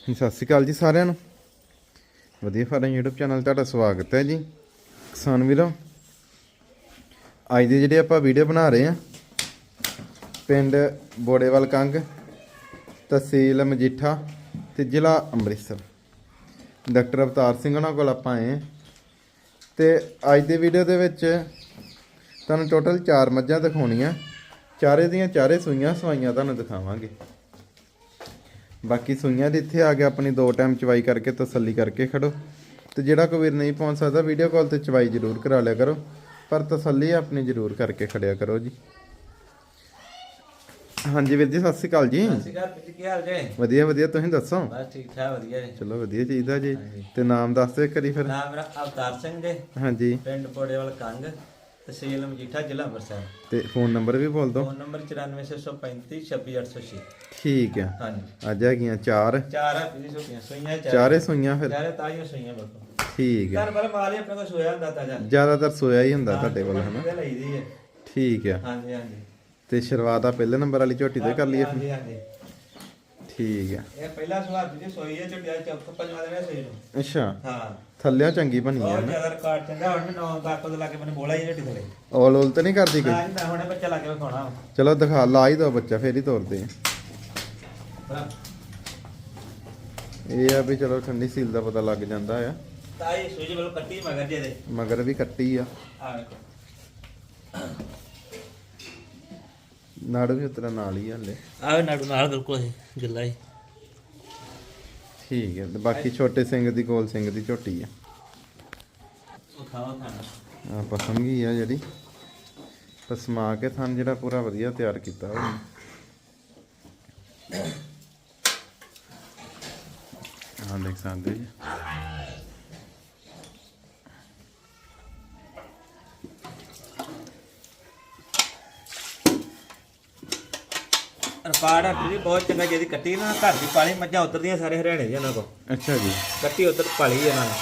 ਸਤਿ ਸ਼੍ਰੀ ਅਕਾਲ ਜੀ ਸਾਰਿਆਂ ਨੂੰ। ਵਧੀਆ ਫਾਰਮ YouTube ਚੈਨਲ ਤੁਹਾਡਾ ਸਵਾਗਤ ਹੈ ਜੀ। ਕਿਸਾਨ ਵੀਰੋ, ਅੱਜ ਦੀ ਜਿਹੜੀ ਆਪਾਂ ਵੀਡੀਓ ਬਣਾ ਰਹੇ ਆ ਪਿੰਡ ਬੋੜੇਵਾਲ ਕੰਗ, ਤਹਿਸੀਲ ਮਜੀਠਾ ਤੇ ਜ਼ਿਲ੍ਹਾ ਅੰਮ੍ਰਿਤਸਰ। ਡਾਕਟਰ ਅਵਤਾਰ ਸਿੰਘ ਉਹਨਾਂ ਕੋਲ ਆਪਾਂ ਆਏ ਹਾਂ। ਤੇ ਅੱਜ ਦੀ ਵੀਡੀਓ ਦੇ ਵਿੱਚ ਤੁਹਾਨੂੰ ਟੋਟਲ 4 ਮੱਝਾਂ ਦਿਖਾਉਣੀਆਂ। ਚਾਰੇ ਦੀਆਂ ਚਾਰੇ ਸੂਈਆਂ, ਸਵਾਈਆਂ ਤੁਹਾਨੂੰ ਦਿਖਾਵਾਂਗੇ। ਬਾਕੀ ਸੂਈਆਂ ਦੇ ਇੱਥੇ ਆ ਕੇ ਆਪਣੀ ਦੋ ਟਾਈਮ ਚਵਾਈ ਕਰਕੇ ਤਸੱਲੀ ਕਰਕੇ ਖੜੋ। ਤੇ ਜਿਹੜਾ ਕੋਈ ਵੀਰ ਨਹੀਂ ਪਹੁੰਚ ਸਕਦਾ ਵੀਡੀਓ ਕਾਲ ਤੇ ਚਵਾਈ ਜ਼ਰੂਰ ਕਰਾ ਲਿਆ ਕਰੋ। ਪਰ ਤਸੱਲੀ ਆਪਣੀ ਜ਼ਰੂਰ ਕਰਕੇ ਖੜਿਆ ਕਰੋ ਜੀ। ਹਾਂਜੀ ਵੀਰ ਜੀ ਸਤਿ ਸ਼੍ਰੀ ਅਕਾਲ ਜੀ। ਸਤਿ ਸ਼੍ਰੀ ਅਕਾਲ ਵੀਰ ਜੀ, ਕੀ ਹਾਲ ਜੇ? ਵਧੀਆ ਵਧੀਆ ਤੁਸੀਂ ਦੱਸੋ? ਬਸ ਠੀਕ ਠਾਕ ਵਧੀਆ ਜੀ। ਚਲੋ ਵਧੀਆ ਚਾਹੀਦਾ ਜੀ। ਤੇ ਨਾਮ ਦੱਸ ਦਿਓ ਇੱਕ ਵਾਰੀ ਫਿਰ। ਨਾਮ ਮੇਰਾ ਅਵਤਾਰ ਸਿੰਘ ਜੀ। ਹਾਂਜੀ। ਪਿੰਡ ਪੋੜੇਵਾਲ ਕੰਗ। ਤਹਿਸੀਲ ਮਜੀਠਾ ਜ਼ਿਲ੍ਹਾ ਅੰਮ੍ਰਿਤਸਰ। ਤੇ ਫੋਨ ਨੰਬਰ ਵੀ ਬੋਲ ਦਿਓ। ਫੋਨ ਨੰਬਰ 94635 26806 ਠੀਕ ਆ। ਹਾਂਜੀ। ਅੱਜ ਹੈਗੀਆਂ ਚਾਰ। ਚਾਰ ਆ ਵੀਰ ਛੋਟੀਆਂ ਸੋਈਆਂ ਚਾਰ। ਚਾਰੇ ਸੂਈਆਂ ਫਿਰ। ਚਾਰੇ ਤਾਜ਼ੀਆਂ ਸੋਈਆਂ ਬਿਲਕੁਲ ਠੀਕ ਆ। ਘਰ ਵਾਲਾ ਮਾਲ ਹੀ ਆਪਣੇ ਕੋਲ ਸੋਇਆ ਹੁੰਦਾ ਤਾਜ਼ਾ। ਜ਼ਿਆਦਾਤਰ ਸੋਇਆ ਹੀ ਹੁੰਦਾ ਤੁਹਾਡੇ ਕੋਲ ਹਨਾ? ਤੇ ਲਈਦੀ ਹੈ। ਠੀਕ ਆ। ਹਾਂਜੀ ਹਾਂਜੀ। ਤੇ ਸ਼ੁਰੂਆਤ ਆ ਪਹਿਲੇ ਨੰਬਰ ਵਾਲੀ ਝੋਟੀ ਤੋਂ ਕਰ ਲਈਏ ਹਾਂਜੀ ਹਾਂਜੀ। ਠੀਕ ਆ। ਇਹ ਪਹਿਲਾ ਸਵਾਲ ਜੀ ਸੋਈ ਹੈ ਦਾ ਚੌਥਾ ਪੰਜਵਾਂ ਦਿਨ ਹੈ ਸੋਈ ਨੂੰ। ਅੱਛਾ। ਹਾਂ। ਥੱਲਿਆਂ ਚੰਗੀ ਬਣੀ ਆ ਬਹੁਤ ਨਾ। ਜ਼ਿਆਦਾ ਰਿਕਾਰਡ ਚੰਗਾ ਹੁਣ ਨੌ ਤੱਕ ਦੇ ਲਾਗੇ ਮੈਨੂੰ ਬੋਲਾ ਹੀ ਝੋਟੀ ਥਲੇ। ਔਲ ਔਲ ਤਾਂ ਨਹੀਂ ਕਰਦੀ ਕੋਈ? ਨਾ ਜੀ ਨਾ ਹੁਣੇ ਬੱਚਾ ਲੱਗੇ ਵਿਖਾਉਣਾ ਵਾ। ਚਲੋ ਦਿਖਾ ਲਾ ਹੀ ਦੋ ਬੱਚਾ ਫੇਰ ਹੀ ਤੋਰਦੇ ਆ। ਇਹ ਆ ਵੀ ਚਲੋ ਠੰਡੀ ਸੀਲ ਦਾ ਪਤਾ ਲੱਗ ਜਾਂਦਾ ਆ। ਤਾਈ ਸੂਈ ਵੱਲੋਂ ਕੱਟੀ ਮਗਰ ਜੇ ਦੇ ਮਗਰ ਵੀ ਕੱਟੀ ਆ। ਆ ਵੇਖੋ। ਨਾੜ ਵੀ ਉਤਰਾ ਨਾਲ ਹੀ ਆ ਹਲੇ। ਆ ਨਾੜੂ ਨਾਲ ਬਿਲਕੁਲ ਇਹ ਗਿੱਲਾ ਹੀ। ਠੀਕ ਹੈ ਤੇ ਬਾਕੀ ਛੋਟੇ ਸਿੰਘ ਦੀ ਗੋਲ ਸਿੰਘ ਦੀ ਝੋਟੀ ਆ। ਉਹ ਖਾਵਾ ਖਾਣਾ। ਆ ਪਸੰਦ ਹੀ ਆ ਜਿਹੜੀ। ਪਸਮਾ ਕੇ ਥਣ ਜਿਹੜਾ ਪੂਰਾ ਵਧੀਆ ਤਿਆਰ ਕੀਤਾ ਹੋਇਆ ਹਾਂ ਦੇਖ ਸਕਦੇ ਜੀ। ਰਿਕਾਰਡ ਹੈ ਵੀ ਬਹੁਤ ਚੰਗਾ ਜਿਹਦੀ ਕੱਟੀ ਨਾ ਘਰ ਦੀ ਪਾਲੀ ਮੱਝਾਂ ਉਤਰਦੀਆਂ ਸਾਰੇ ਹਰਿਆਣੇ ਦੀਆਂ ਉਹਨਾਂ ਕੋ ਅੱਛਾ ਜੀ। ਕੱਟੀ ਉਤਰ ਪਾਲੀ ਇਹਨਾਂ ਨੇ।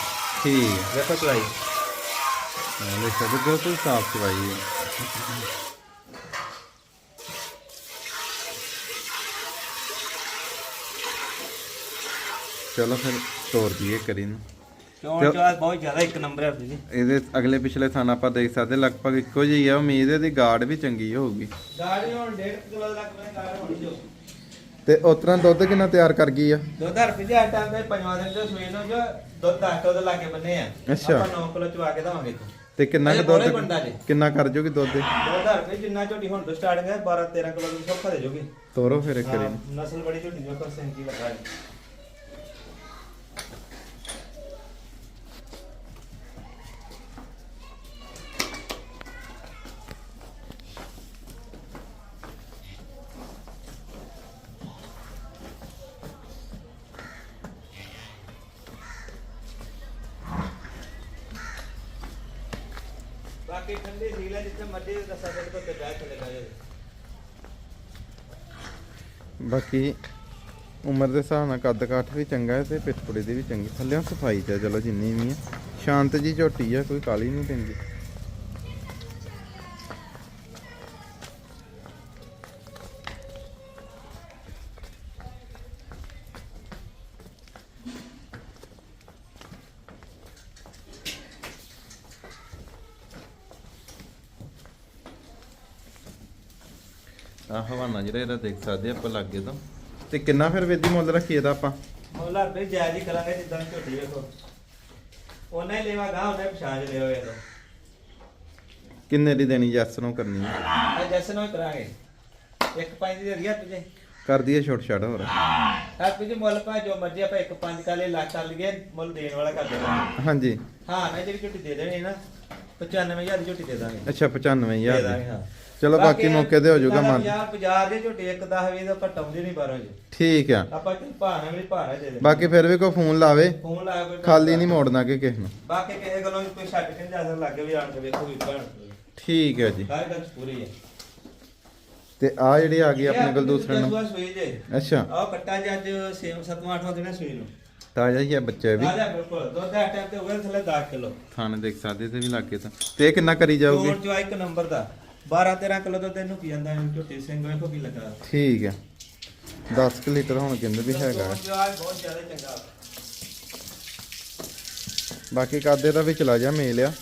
ਠੀਕ ਹੈ ਵੇਖੋ ਚਲਾਈ ਹਾਂ ਦੇਖ ਸਕਦੇ ਬਿਲਕੁਲ ਸਾਫ਼ ਸਫ਼ਾਈ ਹੈ ਚਲੋ ਫਿਰ ਤੋਰ ਦਈਏ ਕਰੀ ਨੂੰ ਚੋਣ ਚਾਲ ਬਹੁਤ ਜ਼ਿਆਦਾ ਇੱਕ ਨੰਬਰ ਹੈ ਜੀ ਇਹਦੇ ਅਗਲੇ ਪਿਛਲੇ ਥਾਂ ਆਪਾਂ ਦੇਖ ਸਕਦੇ ਲਗਭਗ ਇੱਕੋ ਜਿਹੀ ਆ ਉਮੀਦ ਇਹਦੀ ਗਾਰਡ ਵੀ ਚੰਗੀ ਹੋਊਗੀ। ਗਾੜੀ ਹੁਣ 1.5 ਕਿਲੋ ਲੱਗ ਮੈਂ ਗਾੜ ਹੋਣੀ ਜੋ। ਤੇ ਉਸ ਤਰ੍ਹਾਂ ਦੁੱਧ ਕਿੰਨਾ ਤਿਆਰ ਕਰ ਗਈ ਆ? ਦੁੱਧ ਹਰ ਪਿਜਾ ਟਾਈਮ ਦੇ ਪੰਜਵਾਂ ਦਿਨ ਜੋ ਸੂਈ ਨੂੰ ਜੋ ਦੁੱਧ 10 ਕਿਲੋ ਦੇ ਲਾਗੇ ਬੰਨੇ ਆ। ਅੱਛਾ। ਆਪਾਂ 9 ਕਿਲੋ ਚਵਾ ਕੇ ਦਵਾਂਗੇ ਤੂੰ ਤੇ ਕਿੰਨਾ ਕੁ ਦੁੱਧ। ਕਿੰਨਾ ਕਰ ਜੋਗੀ ਦੁੱਧ? ਦੇ ਦੁੱਧ ਹਰ ਪੇ ਜਿੰਨਾ ਝੋਟੀ ਹੁਣ ਤੋਂ ਸਟਾਰਟ ਹੈ 12 13 ਕਿਲੋ ਦੀ ਸੌਖਾ ਦੇ ਜੋਗੇ। ਤੋਰੋ ਫਿਰ ਇੱਕ ਵਾਰੀ। ਨਸਲ ਬੜੀ ਝੋਟੀ ਜੋ ਕੋ ਸੈਂਕੀ ਲੱਗਾ ਬਾਕੀ ਠੰਡੀ ਸੀਲ ਹੈ ਜਿੱਥੇ ਮਰਜ਼ੀ ਦੱਸਾਂ ਤੇ ਤੇ ਬੈਠ ਚਲੇਗਾ ਜੀ ਬਾਕੀ ਉਮਰ ਦੇ ਹਿਸਾਬ ਨਾਲ ਕੱਦ ਕਾਠ ਵੀ ਚੰਗਾ ਹੈ ਤੇ ਪਿੱਠਪੁੜੀ ਦੀ ਵੀ ਚੰਗੀ। ਥੱਲਿਓਂ ਸਫ਼ਾਈ ਤੇ ਚਲੋ ਜਿੰਨੀ ਵੀ ਹੈ। ਸ਼ਾਂਤ ਜੀ ਝੋਟੀ ਆ, ਕੋਈ ਕਾਲੀ ਨਹੀਂ ਪੈਂਦੀ। ਆਹ ਹਵਾਨਾ ਜਿਹੜਾ ਇਹਦਾ ਦੇਖ ਸਕਦੇ ਆਪਾਂ ਲੱਗੇ ਤਾਂ। ਤੇ ਕਿੰਨਾ ਫਿਰ ਵੇਦੀ ਮੁੱਲ ਰੱਖੀਏ ਦਾ ਆਪਾਂ? ਮੌਲਾ ਰੁਪਏ ਜਾਇਜ਼ ਹੀ ਕਰਾਂਗੇ ਜਿੱਦਾਂ ਝੋਟੀ ਵੇਖੋ ਉਹਨੇ ਲੈਵਾ ਗਾ ਉਹਨੇ ਪਛਾਣ ਲਿਓ ਇਹ ਤਾਂ ਕਿੰਨੇ ਦੀ ਦੇਣੀ ਜੱਸ ਨੂੰ ਕਰਨੀ ਹੈ ਇਹ ਜੈਸੇ ਨੂੰ ਕਰਾਂਗੇ। ਇੱਕ ਪੰਜ ਦੀ ਰਿਆ ਤੁਝੇ ਕਰ ਦਈਏ ਛੋਟ ਛੜ ਹੋਰ। ਆ ਤੁਝੇ ਮੁੱਲ ਪਾ ਜੋ ਮਰਜ਼ੀ ਆਪਾਂ ਇੱਕ ਪੰਜ ਕਾਲੇ ਲੱਖ ਕਰ ਲਈਏ ਮੁੱਲ ਦੇਣ ਵਾਲਾ ਕਰ ਦੇਣਾ। ਹਾਂਜੀ। ਹਾਂ ਨਾ ਜਿਹੜੀ ਝੋਟੀ ਦੇ ਦੇਣੀ ਨਾ 95000 ਦੀ ਝੋਟੀ ਦੇ ਦਾਂਗੇ। ਅੱਛਾ 95000 ਦੇ ਦਾਂਗੇ ਹਾਂ। ਚਲੋ ਬਾਕੀ ਮੌਕੇ ਤੇ ਹੋ ਜਾਊਗਾ ਮਨ। ਯਾਰ ਬਾਜ਼ਾਰ ਦੇ ਝੋਟੀ ਇੱਕ 10 20 ਦਾ ਘਟਾਉਂਦੀ ਨਹੀਂ 12 ਜੀ। ਠੀਕ ਆ। ਆਪਾਂ ਕਿ ਭਾਣਾ ਵੀ ਭਾਣਾ ਦੇ ਦੇ ਬਾਕੀ ਫਿਰ ਵੀ ਕੋਈ ਫੋਨ ਲਾਵੇ। ਫੋਨ ਲਾ ਕੋਈ ਖਾਲੀ ਨਹੀਂ ਮੋੜਨਾ ਕਿ ਕਿਸੇ ਨੂੰ। ਬਾਕੀ ਕਿਸੇ ਗੱਲੋਂ ਕੋਈ ਛੱਡ ਕੇ ਜਾ ਸਕਦਾ ਲੱਗੇ ਵੀ ਆਣ ਕੇ ਵੇਖੋ ਵੀ ਭੈਣ ਠੀਕ ਹੈ ਜੀ। ਹਰ ਗੱਲ ਪੂਰੀ ਹੈ ਤੇ ਆ ਜਿਹੜੀ ਆ ਗਈ ਆਪਣੇ ਕੋਲ ਦੂਸਰੇ ਨੂੰ ਨੂੰ ਸੂਈ ਜੇ। ਅੱਛਾ। ਆਹ ਕੱਟਾ ਜੀ ਅੱਜ 6 7 8 ਦਿਨਾਂ ਸੂਈ ਨੂੰ। ਤਾਜ਼ਾ ਹੀ ਆ ਬੱਚਾ ਵੀ। ਆ ਜਾ ਬਿਲਕੁਲ। ਦੁੱਧ ਦਾ ਟਾਈਮ ਤੇ ਹੋ ਗਿਆ ਥੱਲੇ 10 ਕਿਲੋ। ਥਾਣੇ ਦੇਖ ਸਕਦੇ ਤੇ ਵੀ ਲੱਗੇ ਤਾਂ। ਤੇ ਕਿੰਨਾ ਕਰੀ ਜਾਊਗੀ? ਤੋੜ ਚੋ ਇੱਕ ਨੰਬਰ ਦਾ। 12 13 ਕਿਲੋ ਤੋਂ ਤੈਨੂੰ ਕੀ ਜਾਂਦਾ ਹੈ? ਝੋਟੀ ਸਿੰਘ ਵੇਖੋ ਕੀ ਲੱਗਾ? ਠੀਕ ਹੈ 10 ਕੁ ਲੀਟਰ ਹੁਣ ਕਹਿੰਦੇ ਵੀ ਹੈਗਾ ਹੈ। ਜਵਾਬ ਬਹੁਤ ਜ਼ਿਆਦਾ ਚੰਗਾ। ਬਾਕੀ ਕਾਦੇ ਦਾ ਵੀ ਚਲਾ ਜਾ ਮੇਲ ਆ।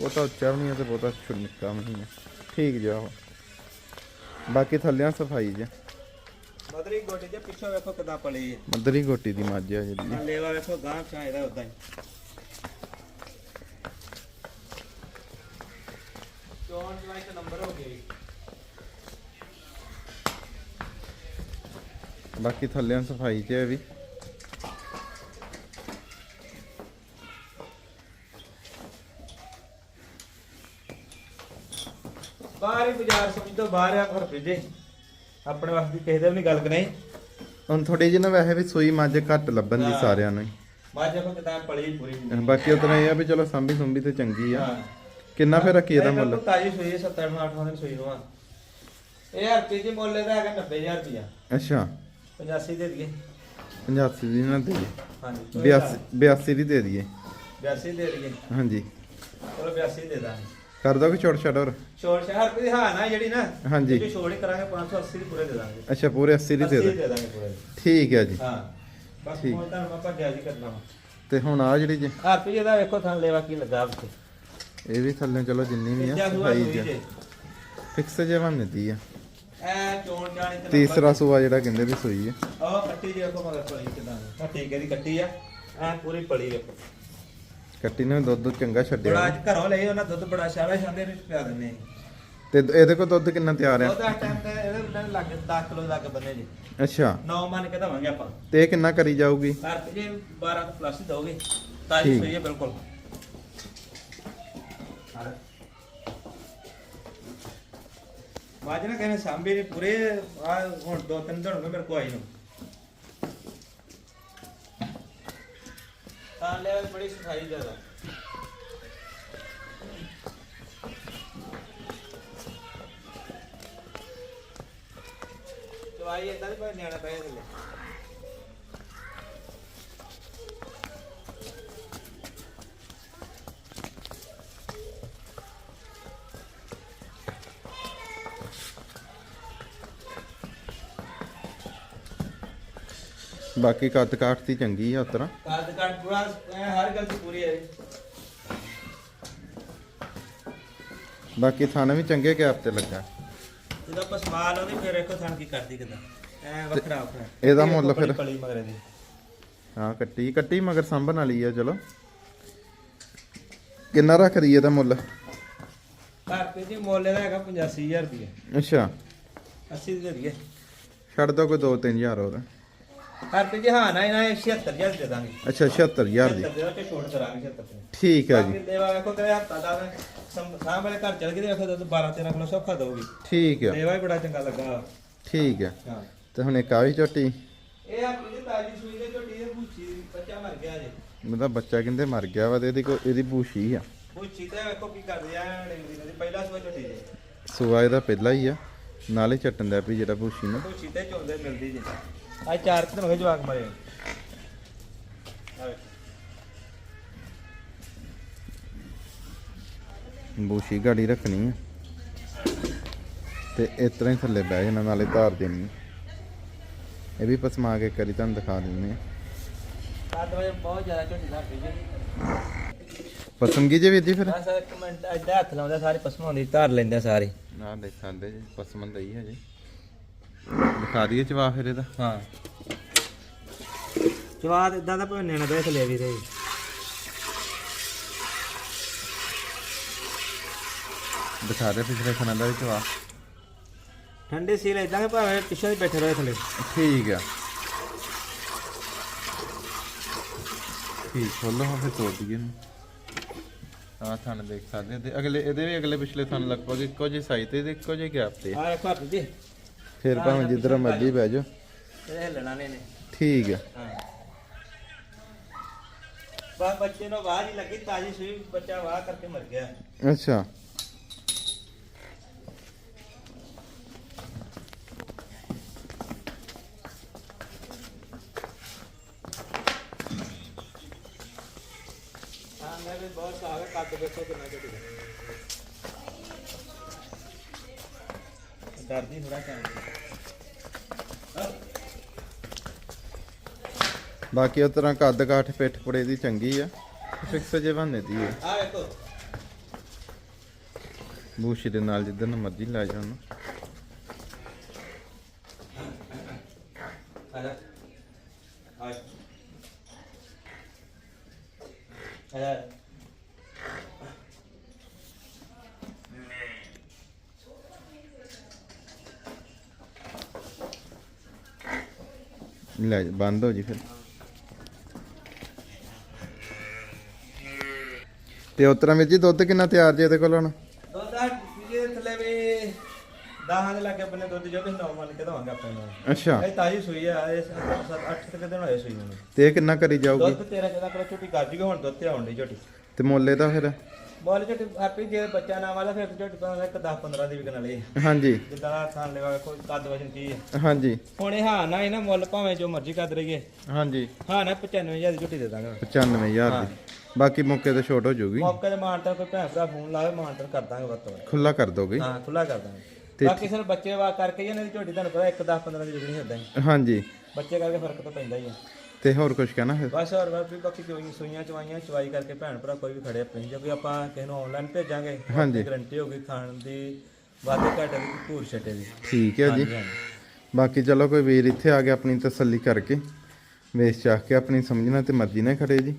ਉਹ ਤਾਂ ਉੱਚਾ ਵੀ ਨਹੀਂ ਹੈ ਤੇ ਬਹੁਤਾ ਛੁਨਕਾ ਨਹੀਂ ਠੀਕ ਜਾ ਉਹ ਬਾਕੀ ਥੱਲਿਆਂ ਸਫ਼ਾਈ ਜੇ ਮਦਰੀ ਗੋਡੇ ਦੇ ਪਿੱਛੋਂ ਵੇਖੋ ਕਿਦਾਂ ਪਲੀ ਹੈ। ਮੱਧਰੀ ਗੋਟੀ ਦੀ ਮੱਝ ਆ ਜਿਹੜੀ। ਲੇਵਾ ਵੇਖੋ ਗਾਂ ਛਾਂ ਇਹਦਾ ਉਦਾਂ ਹੀ ਚੌਣ ਜਵਾਈ ਤੇ ਨੰਬਰ ਹੋ ਗਈ ਬਾਕੀ ਥੱਲਿਆਂ ਸਫ਼ਾਈ ਤੇ ਹੈ ਵੀ। ਬਾਹਰ ਹੀ ਬਾਜ਼ਾਰ ਸਮਝ ਤੋਂ ਬਾਹਰ ਆ ਘਰ ਭੇਜੇ ਆਪਣੇ ਵਾਸਤੇ ਕਿਸੇ ਦੇ ਵੀ ਨਹੀਂ ਗੱਲ ਕਰਾਈ। ਹੁਣ ਥੋੜੀ ਜਿਹੀ ਨਾ ਵੈਸੇ ਵੀ ਸੂਈ ਮੱਝ ਘੱਟ ਲੱਭਣ ਦੀ ਹਾਂ। ਸਾਰਿਆਂ ਨੂੰ ਹੀ। ਬਾਅਦ ਦੇਖੋ ਕਿਦਾਂ ਪਲੀ ਪੂਰੀ। ਬਾਕੀ ਉਤਨਾ ਇਹ ਆ ਵੀ ਚਲੋ ਸੰਭੀ ਸੁੰਭੀ ਤੇ ਚੰਗੀ ਆ। ਕਿੰਨਾ ਫਿਰ ਰੱਖੀ ਇਹਦਾ ਇਹ ਮੁੱਲ ਤਾਜੀ ਸੂਈ ਹੈ 7 8 8 ਦਿਨ ਸੂਈ ਆ। ਇਹ ਹਰ ਪੀ ਜੀ ਮੁੱਲ ਇਹਦਾ ਹੈਗਾ 90000 ਰੁਪਇਆ ਅੱਛਾ। 85 ਦੇ ਦਈਏ। 85 ਦੀ ਨਾ ਦੇਈਏ। ਹਾਂਜੀ 82 82 ਦੀ ਦੇ ਦਈਏ। 82 ਦੇ ਦਈਏ। ਹਾਂਜੀ। ਚਲੋ 82 ਦੇ ਦਾਂਗੇ। ਕਰ ਦੋ ਕਿ ਛੋਟ ਛੱਡ ਹੋਰ ਪੀ ਹਾਂ ਨਾ ਜਿਹੜੀ ਨਾ ਹਾਂਜੀ। 'ਚ ਛੋੜ ਹੀ ਕਰਾਂਗੇ 580 ਪੂਰੇ ਦੇ ਦਾਂਗੇ। ਅੱਛਾ ਪੂਰੇ 80 ਦੀ ਦੇ 80 ਦੋ। ਦੇ ਦਾਂਗੇ ਪੂਰੇ। ਠੀਕ ਹੈ ਜੀ। ਹਾਂ। ਬਸ। ਹੁਣ ਤੁਹਾਨੂੰ ਭੱਜਿਆ ਜੀ ਕਰਨਾ ਵਾ। ਤੇ ਹੁਣ ਆ ਜਿਹੜੀ ਜੀ। ਹਰ ਪੀ ਇਹਦਾ ਵੇਖੋ ਥਾਂ ਲੈਵਾ ਕੀ ਲੱਗਾ ਉੱਤੇ ਇਹ ਵੀ ਥੱਲੇ ਚਲੋ ਜਿੰਨੀ ਵੀ ਆ ਸਫ਼ਾਈ ਜੀ ਜੇ। ਫਿਕਸ ਜੇ ਬੰਨਦੀ ਆ। ਐ ਚੋਣ ਜਾਣੀ ਤੇ ਤੀਸਰਾ ਸੂਆ ਜਿਹੜਾ ਕਹਿੰਦੇ ਵੀ ਸੂਈ ਆ। ਆਹ ਕੱਟੀ ਜੀ ਵੇਖੋ ਮਗਰ ਪਲੀ ਕਿਦਾਂ ਆ ਠੀਕ ਹੈ ਦੀ ਕੱਟੀ ਆ। ਐ ਪੂਰੀ ਪਲੀ ਵੇਖੋ। ਕੱਟੀ ਨੇ ਦੁੱਧ ਚੰਗਾ ਬੜਾ ਛੱਡਿਆ। ਅੱਜ ਘਰੋਂ ਲਈ ਉਹਨਾਂ ਦੁੱਧ ਬੜਾ ਸ਼ਾਵਾ ਛਾਂਦੇ ਨੇ ਪਿਆ ਦਿੰਨੇ ਤੇ ਇਹਦੇ ਕੋਲ ਦੁੱਧ ਕਿੰਨਾ ਤਿਆਰ ਆ? ਉਹਦਾ ਟਾਈਮ ਤੇ ਇਹਦੇ ਨਾਲ ਲੱਗ 10 ਕਿਲੋ ਲੱਗ ਬੰਨੇ ਜੀ ਅੱਛਾ। 9 ਮੰਨ ਕੇ ਦਵਾਂਗੇ ਆਪਾਂ। ਤੇ ਇਹ ਕਿੰਨਾ ਕਰੀ ਜਾਊਗੀ? ਘਰ ਤੇ ਜੇ 12 ਤੋਂ ਪਲੱਸ ਦੋਗੇ ਤਾਜੀ ਠੀਕ। ਸਹੀ ਹੈ ਬਿਲਕੁਲ। ਬਾਜ ਨਾ ਕਹਿੰਦੇ ਸਾਂਭੇ ਨੇ ਪੂਰੇ, ਆ ਹੁਣ ਦੋ ਤਿੰਨ ਦਿਨ ਹੋ ਗਏ ਮੇਰੇ ਕੋ ਆਈ ਨੂੰ। ਤਾਂ ਲੈ ਬੜੀ ਸਫ਼ਾਈ ਜ਼ਿਆਦਾ। ਚਵਾਈ ਇਦਾਂ ਦੀ ਭਾਵੇਂ ਨਿਆਣਾ ਪਏ ਥੱਲੇ। ਬਾਕੀ ਕੱਦ ਕਾਠ ਦੀ ਚੰਗੀ ਆ ਉਤਰਾ ਕਾਦ ਕਾਟ ਪੂਰਾ ਐਂ ਹਰ ਗੱਲ ਦੀ ਪੂਰੀ ਹੈ ਬਾਕੀ ਥਾਣੇ ਵੀ ਚੰਗੇ ਗੈਪ ਤੇ ਲੱਗਾ। ਜਦੋਂ ਆਪਾਂ ਸਮਾਲ ਉਹਦੀ ਫਿਰ ਵੇਖੋ ਥਣ ਕੀ ਕਰਦੀ ਕਿਦਾਂ? ਐ ਵੱਖਰਾ ਵੱਖਰਾ ਇਹਦਾ ਇਹ ਮੁੱਲ ਫਿਰ? ਪਲੀ ਮਗਰੇ ਦੀ। ਹਾਂ ਕੱਟੀ ਕੱਟੀ ਮਗਰ ਸੰਭਣ ਵਾਲੀ ਆ ਚਲੋ। ਕਿੰਨਾ ਰੱਖਦੀ ਇਹਦਾ ਮੁੱਲ? ਘਰ ਤੇ ਜੀ ਮੁੱਲ ਇਹਦਾ ਹੈਗਾ 85000 ਰੁਪਏ ਅੱਛਾ। 80 ਦੇ ਦਈਏ। ਛੱਡ ਦੋ ਕੋਈ 2-3000 ਹੋਰ। ਘਰ ਤੇ ਜੀ ਹਾਂ ਨਾ ਇਹਨਾਂ 76000 ਦੇ ਦਾਂਗੇ। ਅੱਛਾ 76000 ਦੀ। 76 ਦੇ ਉੱਤੇ ਛੋੜ ਕਰਾਂਗੇ 76 ਤੇ ਠੀਕ ਹੈ ਜੀ। ਬਾਕੀ ਦੇਵਾ ਵੇਖੋ ਤੇਰੇ ਹੱਥਾਂ ਦਾ ਸਾਹ ਵਾਲੇ ਘਰ ਚਲ ਗਏ ਤੇ ਵੇਖੋ ਦੁੱਧ 12 13 ਕਿਲੋ ਸੌਖਾ ਦਊਗੀ। ਠੀਕ ਆ। ਦੇਵਾ ਹੀ ਬੜਾ ਚੰਗਾ ਲੱਗਾ ਠੀਕ ਹਾਂ। ਤੇ ਹੁਣ ਇੱਕ ਆ ਵੀ ਝੋਟੀ। ਇਹ ਆ ਜੀ ਤਾਜੀ ਸੂਈ ਦੇ ਝੋਟੀ ਦੇ ਭੂਚੀ ਬੱਚਾ ਮਰ ਗਿਆ ਜੀ ਉਹਦਾ ਬੱਚਾ ਕਹਿੰਦੇ ਮਰ ਗਿਆ ਵਾ ਤੇ ਇਹਦੀ ਕੋਈ ਇਹਦੀ ਪੂਛੀ ਆ। ਭੂਚੀ ਤੇ ਵੇਖੋ ਕੀ ਕਰਦੀ ਆ ਡਿਲੀਵਰੀ ਦੀ। ਪਹਿਲਾ ਸੂਆ ਝੋਟੀ ਜੀ ਸੂਆ ਇਹਦਾ ਪਹਿਲਾ ਹੀ ਆ। ਨਾਲੇ ਚੱਟਣ ਦਾ ਵੀ ਜਿਹੜਾ ਪੂਛੀ ਨੂੰ। ਭੂਚੀ ਤੇ ਚੋਂਦੇ ਮਿਲਦੀ ਜੀ। ਅੱਜ ਚਾਰ ਕੁ ਦਿਨ ਹੋ ਜਵਾਕ ਮਰੇ। ਆ। ਬੂਸ਼ੀ ਗਾੜੀ ਰੱਖਣੀ ਆ। ਤੇ ਇਸ ਤਰ੍ਹਾਂ ਹੀ ਥੱਲੇ ਬਹਿ ਜਾਣਾ ਨਾਲੇ ਧਾਰ ਦੇਣੀ ਆ। ਇਹ ਵੀ ਪਸਮਾ ਕੇ ਕਰੀ ਤੁਹਾਨੂੰ ਦਿਖਾ ਦਿੰਦੇ ਆ। ਵਜੇ ਬਹੁਤ ਜ਼ਿਆਦਾ ਝੋਟੀ ਲੱਗ ਗਈ ਜੀ। ਪਸੰਦਗੀ ਜੇ ਵੀਰ ਜੀ ਫਿਰ? ਬਸ ਇੱਕ ਮਿੰਟ ਐਡਾ ਹੱਥ ਲਾਉਂਦਾ ਸਾਰੇ ਪਸਮ ਹੁੰਦੀ ਧਾਰ ਲੈਂਦੇ ਸਾਰੇ। ਨਾ ਸਕਦੇ ਜੀ ਪਸਮੰਦ ਹੀ ਹੈ ਜੀ। ਦਿਖਾ ਦਈਏ ਚਵਾ ਫਿਰ ਇਹਦਾ। ਹਾਂ। ਜਵਾਦ ਇਦਾਂ ਦਾ ਭਾਵੇਂ ਨੈਣਾ ਦੇਖ ਲਿਆ ਵੀ ਤੇ। ਦਿਖਾ ਦੇ ਪਿਛਲੇ ਖਾਣਾ ਦਾ ਵੀ ਚਵਾ ਠੰਡੇ ਸੀਲ ਇਦਾਂ ਕਿ ਭਾਵੇਂ ਪਿੱਛੇ ਹੀ ਬੈਠੇ ਰਹੇ ਥੱਲੇ। ਠੀਕ ਆ। ਠੀਕ ਖੋਲੋ ਹਾਂ ਫਿਰ ਤੋੜ ਦਈਏ ਨੂੰ ਆ ਥਣ ਦੇਖ ਸਕਦੇ ਆ ਤੇ ਅਗਲੇ ਇਹਦੇ ਵੀ ਅਗਲੇ ਪਿਛਲੇ ਥਣ ਲਗਭਗ ਇੱਕੋ ਜਿਹੇ ਸਾਈਜ਼ ਤੇ ਤੇ ਇੱਕੋ ਜਿਹੇ ਗੈਪ ਤੇ ਆ। ਰੱਖੋ ਹੱਥ ਫਿਰ ਭਾਵੇਂ ਜਿੱਧਰ ਮਰਜ਼ੀ ਬਹਿ ਜਾਓ। ਇਹ ਹਿੱਲਣਾ ਨੇ ਨੇ। ਠੀਕ ਆ। ਹਾਂ। ਬਾ ਬੱਚੇ ਨੂੰ ਆਵਾਜ਼ ਹੀ ਲੱਗੀ ਤਾਜੀ ਸੂਈ ਬੱਚਾ ਵਾਹ ਕਰਕੇ ਮਰ ਗਿਆ। ਅੱਛਾ। ਹਾਂ ਮੈਂ ਵੀ ਬਹੁਤ ਸਾਰਾ ਕੱਟ ਦੇਖੋ ਕਿੰਨਾ ਕੱਟ ਕਰਦੀ ਥੋੜਾ ਕੰਮ। ਬਾਕੀ ਉਹ ਤਰ੍ਹਾਂ ਕੱਦ ਕਾਠ ਪਿੱਠ ਪੁੜੇ ਦੀ ਚੰਗੀ ਆ ਫਿਕਸ ਜੇ ਬੰਨੇ ਦੀ ਹੈ ਆ ਵੇਖੋ। ਬੂਸ਼ੀ ਦੇ ਨਾਲ ਜਿੱਦਨ ਮਰਜ਼ੀ ਲੈ ਜਾ ਉਹਨੂੰ ਆ ਜਾ ਆ ਆ ਜਾ ਲੈ ਬੰਦ ਹੋ ਜੀ ਫਿਰ। ਤੇ ਉਸ ਤਰ੍ਹਾਂ ਵੀਰ ਜੀ ਦੁੱਧ ਕਿੰਨਾ ਤਿਆਰ ਜੀ ਇਹਦੇ ਕੋਲ ਹੁਣ? ਦੁੱਧ ਆ ਜੇ ਥੱਲੇ ਵੀ 10 ਦੇ ਲੱਗੇ ਬੰਨੇ ਦੁੱਧ ਜੋ 9 ਮੰਨ ਕੇ ਦਵਾਂਗੇ ਆਪਾਂ ਨੂੰ ਅੱਛਾ। ਇਹ ਤਾਜੀ ਸੂਈ ਆ ਇਹ 7 8 ਤੱਕ ਦਿਨ ਹੋਏ ਸੂਈ ਨੂੰ ਤੇ ਇਹ ਕਿੰਨਾ ਕਰੀ ਜਾਊਗੀ? ਦੁੱਧ 13 14 ਕਿਲੋ ਝੋਟੀ ਕਰ ਜੂਗੀ ਹੁਣ ਦੁੱਧ ਤੇ ਆਉਣ ਦੀ ਝੋਟੀ ਤੇ ਮੁੱਲੇ ਦਾ ਫਿਰ? ਬੋਲ ਝੋਟੀ ਆਪੀ ਜੇ ਬੱਚਾ ਨਾ ਵਾਲਾ ਫਿਰ ਝੋਟੀ ਪਾਉਂਦਾ ਇੱਕ 10 15 ਦੀ ਵਿਕਣ ਵਾਲੀ। ਹਾਂਜੀ। ਜਿੱਦਾਂ ਦਾ ਥਾਂ ਲੈਵਾ ਕੋਈ ਕੱਦ ਵਜਨ ਕੀ ਹੈ ਹਾਂਜੀ। ਹੁਣ ਇਹ ਹਾਂ ਨਾ ਇਹਨਾਂ ਮੁੱਲ ਭਾਵੇਂ ਜੋ ਮਰਜ਼ੀ ਕੱਦ ਰਹੀਏ। ਹਾਂਜੀ। ਹਾਂ ਨਾ 95000 ਦੀ ਝੋਟੀ ਦੇ ਦਾਂਗਾ। 95000 ਦੀ। ਬਾਕੀ ਮੌਕੇ ਤੇ ਛੋਟ ਹੋ ਜਾਊਗੀ। ਮੌਕੇ ਤੇ ਮਾਨਤਰ ਕੋਈ ਭੈਣ ਭਰਾ ਫੋਨ ਲਾਵੇ ਮਾਨਤਰ ਕਰ ਦਾਂਗੇ ਵੱਧ ਤੋਂ ਵੱਧ। ਖੁੱਲਾ ਕਰ ਦੋਗੇ। ਹਾਂ ਖੁੱਲਾ ਕਰ ਦਾਂਗੇ। ਬਾਕੀ ਸਿਰ ਬੱਚੇ ਵਾ ਕਰਕੇ ਇਹਨਾਂ ਦੀ ਝੋਟੀ ਤੁਹਾਨੂੰ ਪਤਾ ਇੱਕ 10 15 ਦੀ ਵਿਕਣੀ ਹੁੰਦਾ ਹਾਂਜੀ। ਬੱਚੇ ਕਰਕੇ ਫ਼ਰਕ ਤਾਂ ਪੈਂਦਾ ਹੀ ਆ। ਤੇ ਹੋਰ ਕੁਝ ਕਹਿਣਾ ਫਿਰ? ਬਸ ਹੋਰ ਬਾਕੀ ਬਾਕੀ ਕੋਈ ਸੂਈਆਂ ਚਵਾਈਆਂ ਚਵਾਈ ਕਰਕੇ ਭੈਣ ਭਰਾ ਕੋਈ ਵੀ ਖੜੇ ਆਪਣੀ ਜੇ ਕੋਈ ਆਪਾਂ ਕਿਸੇ ਨੂੰ ਆਨਲਾਈਨ ਭੇਜਾਂਗੇ ਹਾਂਜੀ। ਗਰੰਟੀ ਹੋਗੀ ਖਾਣ ਦੀ ਵਾਧੇ ਘਾਟੇ ਦੀ ਭੂਰ ਛੱਟੇ ਦੀ ਠੀਕ ਹੈ ਜੀ। ਬਾਕੀ ਚਲੋ ਕੋਈ ਵੀਰ ਇੱਥੇ ਆ ਕੇ ਆਪਣੀ ਤਸੱਲੀ ਕਰਕੇ ਵੇਚ ਚਾਹ ਕੇ ਆਪਣੀ ਸਮਝਣਾ ਤੇ ਮਰਜ਼ੀ ਨਾਲ ਖੜੇ ਜੀ।